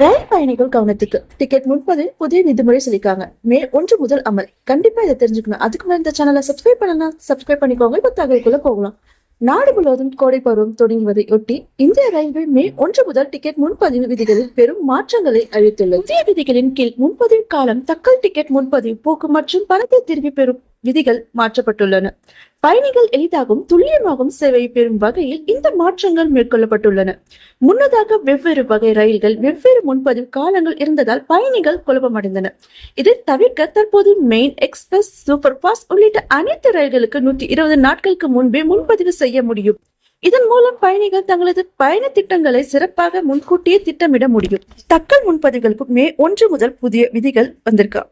ரயில் பயணிகள் கவனத்துக்கு. டிக்கெட் முன்பதில் புதிய விதிமுறை சொல்லிக்காங்க மே ஒன்று முதல் அமல். கண்டிப்பா இதை தெரிஞ்சுக்கணும். அதுக்கு முன்னாடி இந்த சேனலை சப்ஸ்கிரைப் பண்ணலாம் சப்ஸ்கிரைப் பண்ணிக்கோங்க. இப்ப தகவலுக்குள்ள போகலாம். நாடு முழுவதும் கோடை பருவம் தொடங்குவதை ஒட்டி இந்திய ரயில்வே மே ஒன்று முதல் டிக்கெட் முன்பதிவு விதிகளில் பெரும் மாற்றங்களை அறிவித்துள்ளது. புதிய விதிகளின் கீழ் முன்பதிவு காலம் தக்கல் டிக்கெட் முன்பதிவு போக்கு மற்றும் பணத்தை திரும்பி பெறும் விதிகள் மாற்றப்பட்டுள்ளன. பயணிகள் எளிதாகவும் துல்லியமாகவும் சேவை பெறும் வகையில் இந்த மாற்றங்கள் மேற்கொள்ளப்பட்டுள்ளன. முன்னதாக வெவ்வேறு வகை ரயில்கள் வெவ்வேறு முன்பதிவு காலங்கள் இருந்ததால் பயணிகள் குழப்பமடைந்தனர். இதை தவிர்க்க தற்போது மெயின் எக்ஸ்பிரஸ் சூப்பர் பாஸ்ட் உள்ளிட்ட அனைத்து ரயில்களுக்கு நூற்றி இருபது நாட்களுக்கு முன்பே முன்பதிவு செய்ய முடியும். இதன் மூலம் பயணிகள் தங்களது பயண திட்டங்களை சிறப்பாக முன்கூட்டியே திட்டமிட முடியும். தக்கல் முன்பதிவுகளுக்கு மே ஒன்று முதல் புதிய விதிகள் வந்திருக்கா.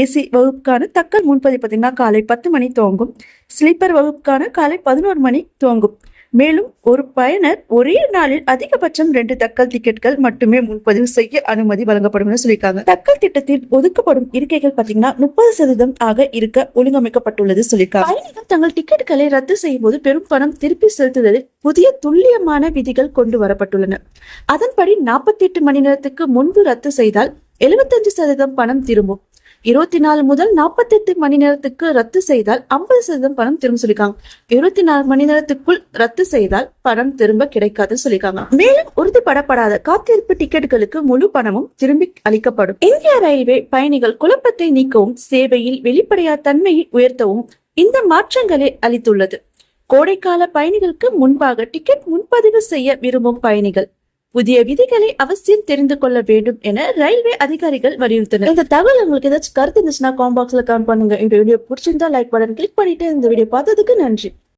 ஏசி வகுப்புக்கான தக்கல் முன்பதிவு பார்த்தீங்கன்னா காலை பத்து மணி துவங்கும். ஸ்லீப்பர் வகுப்புக்கான காலை பதினோரு மணி துவங்கும். மேலும் ஒரு பயனர் ஒரே நாளில் அதிகபட்சம் ரெண்டு தக்கல் டிக்கெட்கள் மட்டுமே முன்பதிவு செய்ய அனுமதி வழங்கப்படும் சொல்லியிருக்காங்க. தக்கல் திட்டத்தில் ஒதுக்கப்படும் இருக்கைகள் பாத்தீங்கன்னா முப்பது சதவீதம் ஆக இருக்க ஒழுங்கமைக்கப்பட்டுள்ளது சொல்லியிருக்காங்க. பயணிகள் தங்கள் டிக்கெட்டுகளை ரத்து செய்யும் போது பெரும் பணம் திருப்பி செலுத்துவதில் புதிய துல்லியமான விதிகள் கொண்டு வரப்பட்டுள்ளன. அதன்படி நாற்பத்தி எட்டு மணி நேரத்துக்கு முன்பு ரத்து செய்தால் எழுபத்தஞ்சு சதவீதம் பணம் திரும்பும். இருபத்தி நாலு முதல் நாற்பத்தி எட்டு மணி நேரத்துக்கு ரத்து செய்தால் ஐம்பது சதவீதம் பணம் திரும்ப சொல்லிருக்காங்க இருபத்தி நாலு மணி நேரத்துக்குள் ரத்து செய்தால் பணம் திரும்ப கிடைக்காதுன்னு சொல்லியிருக்காங்க. மேலும் உறுதிப்படப்படாத காத்திருப்பு டிக்கெட்டுகளுக்கு முழு பணமும் திரும்பி அளிக்கப்படும். இந்திய ரயில்வே பயணிகள் குழப்பத்தை நீக்கவும் சேவையில் வெளிப்படையா தன்மையை உயர்த்தவும் இந்த மாற்றங்களை அளித்துள்ளது. கோடைக்கால பயணிகளுக்கு முன்பாக டிக்கெட் முன்பதிவு செய்ய விரும்பும் பயணிகள் புதிய விதிகளை அவசியம் தெரிந்து கொள்ள வேண்டும் என ரயில்வே அதிகாரிகள் வலியுறுத்தினர். இந்த தகவல் உங்களுக்கு ஏதாச்சும் கருத்து இருந்துச்சுன்னா காம்பாக்ஸ்ல கமெண்ட் பண்ணுங்க. இந்த வீடியோ பிடிச்சிருந்தா லைக் பட்டன் கிளிக் பண்ணிட்டு இந்த வீடியோ பார்த்ததுக்கு நன்றி.